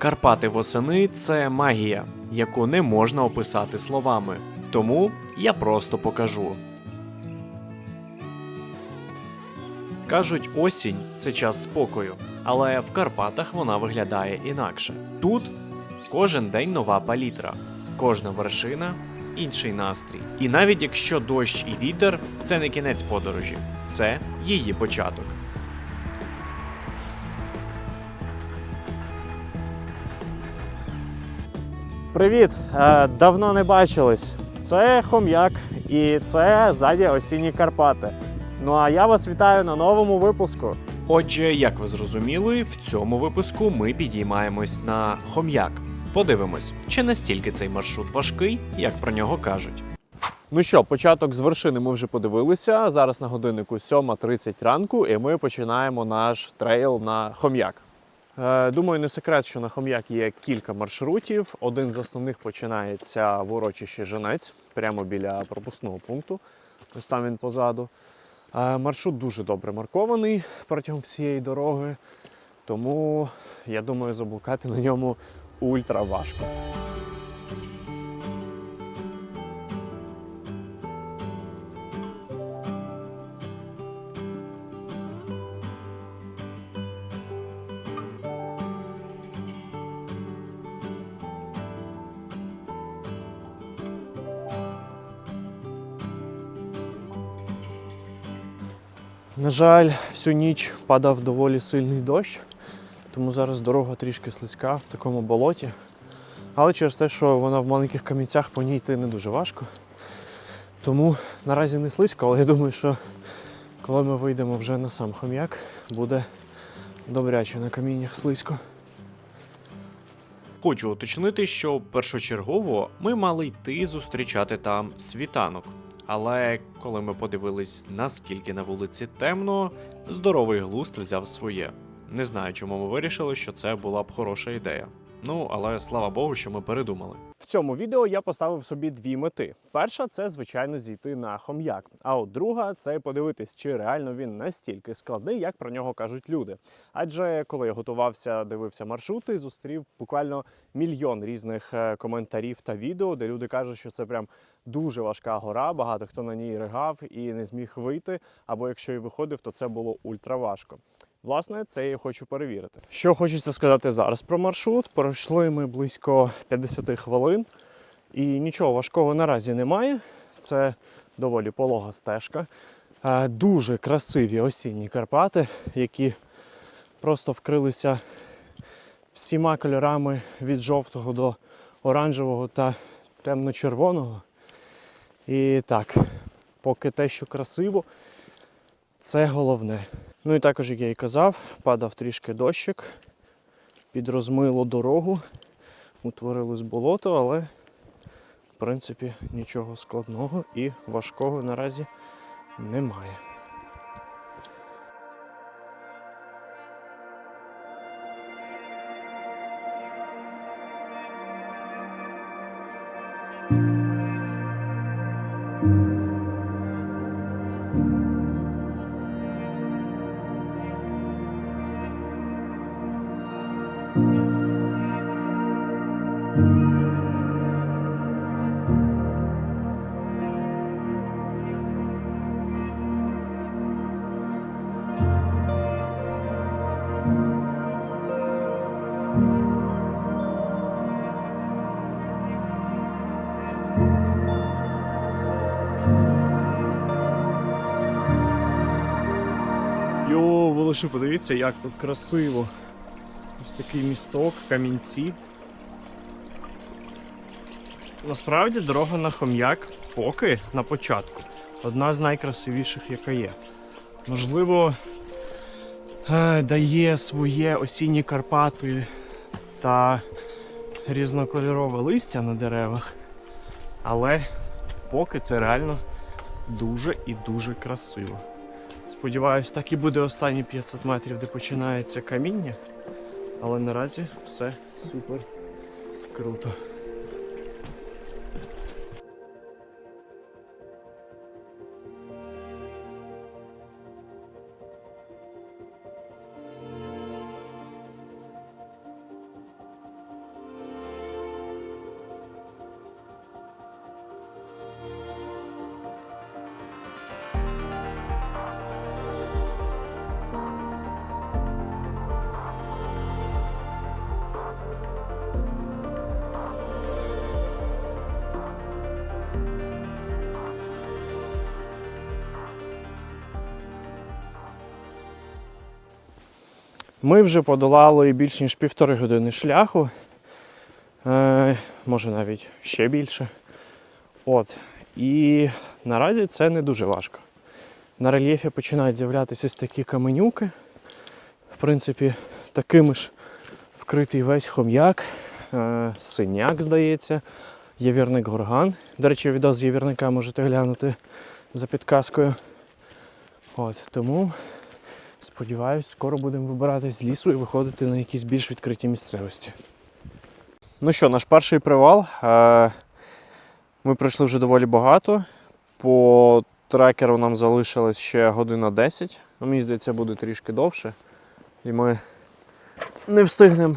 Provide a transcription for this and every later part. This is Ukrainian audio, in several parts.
Карпати восени це магія, яку не можна описати словами. Тому я просто покажу. Кажуть, осінь це час спокою, але в Карпатах вона виглядає інакше. Тут кожен день нова палітра, кожна вершина інший настрій. І навіть якщо дощ і вітер це не кінець подорожі, це її початок. Привіт! Е, Давно не бачились. Це Хом'як і це ззаді осінні Карпати. Ну а я вас вітаю на новому випуску. Отже, як ви зрозуміли, в цьому випуску ми підіймаємось на хом'як. Подивимось, чи настільки цей маршрут важкий, як про нього кажуть. Ну що, початок з вершини ми вже подивилися. Зараз на годиннику 7.30 ранку, і ми починаємо наш трейл на Хом'як. Е, Думаю, не секрет, що на Хом'як є кілька маршрутів. Один з основних починається в урочищі Женець, прямо біля пропускного пункту. Ось там він позаду. Е, Маршрут дуже добре маркований протягом всієї дороги, тому я думаю, заблукати на ньому ультра важко. На жаль, всю ніч падав доволі сильний дощ, тому зараз дорога трішки слизька в такому болоті. Але через те, що вона в маленьких камінцях, по ній йти не дуже важко. Тому наразі не слизько, але я думаю, що коли ми вийдемо вже на сам хом'як, буде добряче на каміннях слизько. Хочу уточнити, що першочергово ми мали йти зустрічати там світанок. Але коли ми подивились, наскільки на вулиці темно, здоровий глузд взяв своє. Не знаю, чому ми вирішили, що це була б хороша ідея. Ну, але слава Богу, що ми передумали. В цьому відео я поставив собі дві мети. Перша це, звичайно, зійти на хом'як. А от друга це подивитись, чи реально він настільки складний, як про нього кажуть люди. Адже коли я готувався, дивився маршрути, зустрів буквально мільйон різних е, коментарів та відео, де люди кажуть, що це прям дуже важка гора. Багато хто на ній ригав і не зміг вийти. Або якщо і виходив, то це було ультраважко. Власне, це я хочу перевірити. Що хочеться сказати зараз про маршрут. Пройшли ми близько 50 хвилин, і нічого важкого наразі немає. Це доволі полога стежка. Е, Дуже красиві осінні Карпати, які просто вкрилися всіма кольорами від жовтого до оранжевого та темно-червоного. І так, поки те, що красиво, це головне. Ну і також, як я і казав, падав трішки дощик, підрозмило дорогу, утворилось болото, але в принципі нічого складного і важкого наразі немає. Ви лише подивіться, як тут красиво. Ось такий місток, камінці. Насправді дорога на хом'як поки на початку. Одна з найкрасивіших, яка є. Можливо, е, дає своє осінні Карпати та різнокольорове листя на деревах. Але поки це реально дуже і дуже красиво. Сподіваюсь, так і буде останні 500 метрів, де починається каміння. Але наразі все супер круто. Ми вже подолали більш ніж півтори години шляху. Е, може навіть ще більше. От. І наразі це не дуже важко. На рельєфі починають з'являтися такі каменюки. В принципі, такими ж вкритий весь хом'як, е, синяк, здається, явірник горган. До речі, відео з явірника можете глянути за підказкою. От, тому сподіваюсь, скоро будемо вибиратись з лісу і виходити на якісь більш відкриті місцевості. Ну що, наш перший привал. Е, Ми пройшли вже доволі багато. По трекеру нам залишилось ще година 10. Ну, мені здається, буде трішки довше. І ми не встигнемо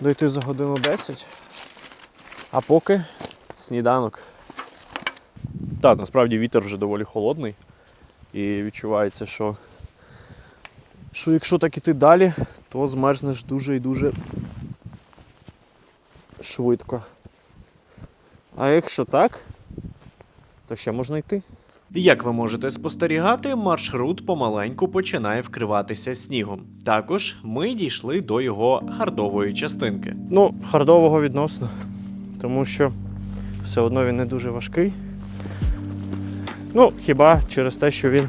дойти за годину 10. А поки сніданок. Так, насправді вітер вже доволі холодний. І відчувається, що, що якщо так іти далі, то змерзнеш дуже і дуже швидко. А якщо так, то ще можна йти. Як ви можете спостерігати, маршрут помаленьку починає вкриватися снігом. Також ми дійшли до його хардової частинки. Ну, хардового відносно, тому що все одно він не дуже важкий. Ну, хіба через те, що він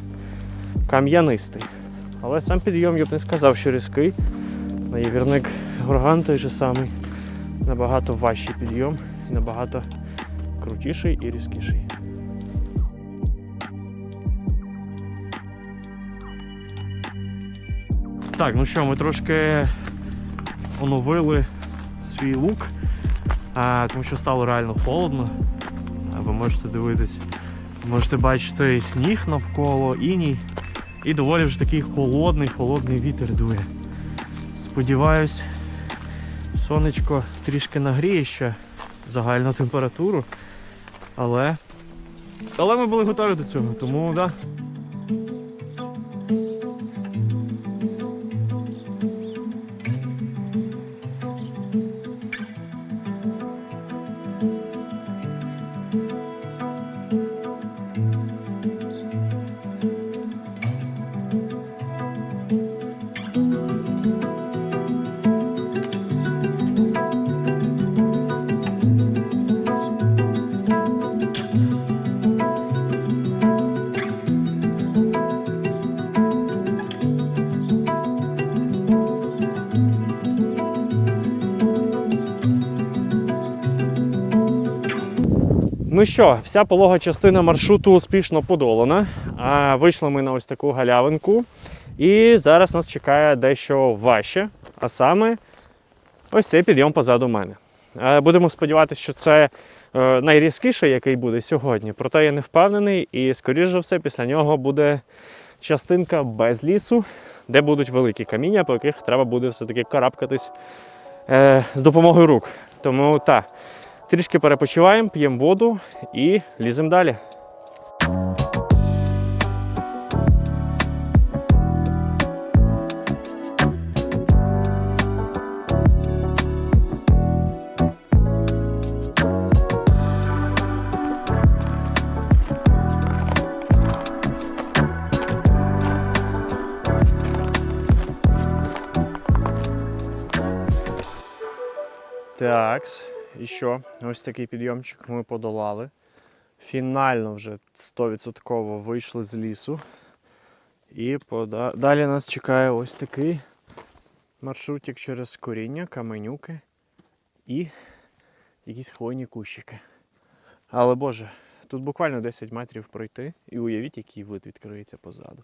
кам'янистий. Але сам підйом я б не сказав, що різкий. На явірник горган той же самий. Набагато важчий підйом набагато крутіший і різкіший. Так, ну що, ми трошки оновили свій лук, а, тому що стало реально холодно. А ви можете дивитись, можете бачити сніг навколо, іній. І доволі вже такий холодний, холодний вітер дує. Сподіваюсь, сонечко трішки нагріє ще загальну температуру. Але. Але ми були готові до цього, тому так. Да. Ну що, вся полога частина маршруту успішно подолана. А, Вийшли ми на ось таку галявинку. І зараз нас чекає дещо важче, а саме ось цей підйом позаду мене. Будемо сподіватися, що це е, найрізкіший, який буде сьогодні. Проте я не впевнений, і, скоріш за все, після нього буде частинка без лісу, де будуть великі каміння, по яких треба буде все-таки карабкатись е, з допомогою рук. Тому так. Трішки перепочиваємо, п'ємо воду і ліземо далі. Такс, І що? Ось такий підйомчик ми подолали. Фінально вже 100% вийшли з лісу. І пода... далі нас чекає ось такий маршрутик через коріння, каменюки і якісь хвойні кущики. Але Боже, тут буквально 10 метрів пройти і уявіть, який вид відкриється позаду.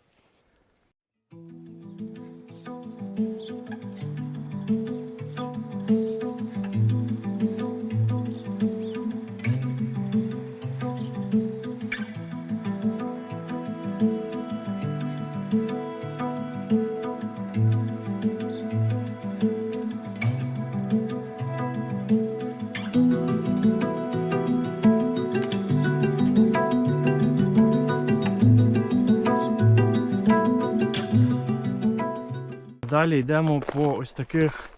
Далі йдемо по ось таких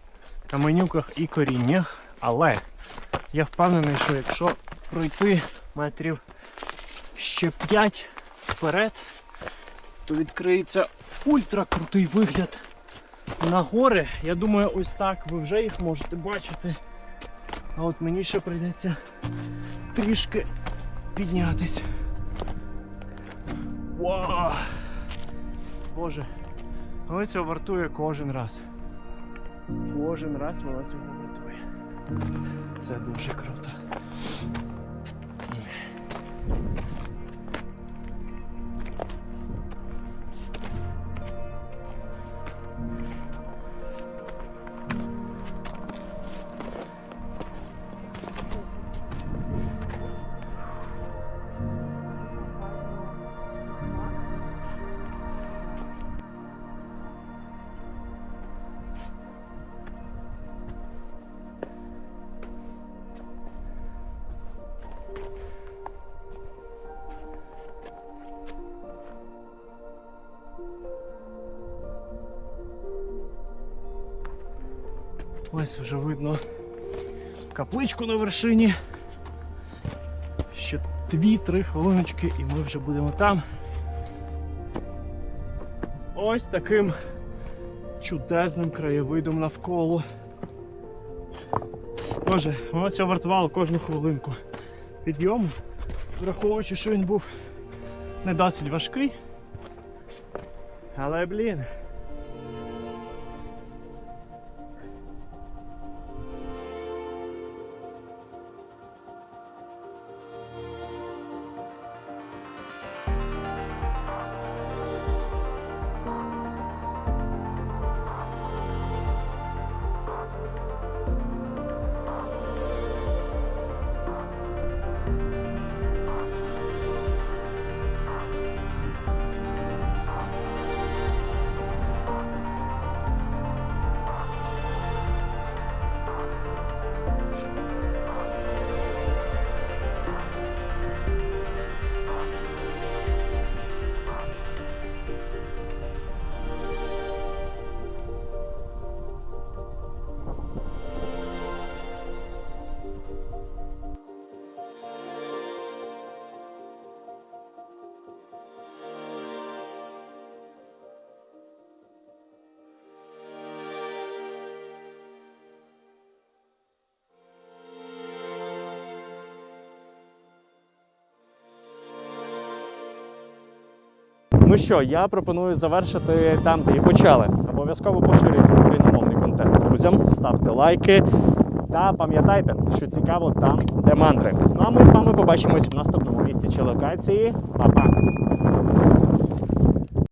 каменюках і коріннях, але я впевнений, що якщо пройти метрів ще 5 вперед, то відкриється ультракрутий вигляд на гори. Я думаю, ось так ви вже їх можете бачити. А от мені ще прийдеться трішки піднятись. Вау! Боже, але цього вартує кожен раз. Кожен раз вона цього вартує. Це дуже круто. Ось вже видно капличку на вершині. Ще 2-3 хвилиночки і ми вже будемо там. З ось таким чудесним краєвидом навколо. Боже, воно це вартувало кожну хвилинку підйому, враховуючи, що він був не досить важкий. Але, блін. Ну що, я пропоную завершити там, де і почали. Обов'язково поширюйте україномовний контент друзям, ставте лайки. Та пам'ятайте, що цікаво там, де мандри. Ну а ми з вами побачимось в наступному місці чи локації. Па-па!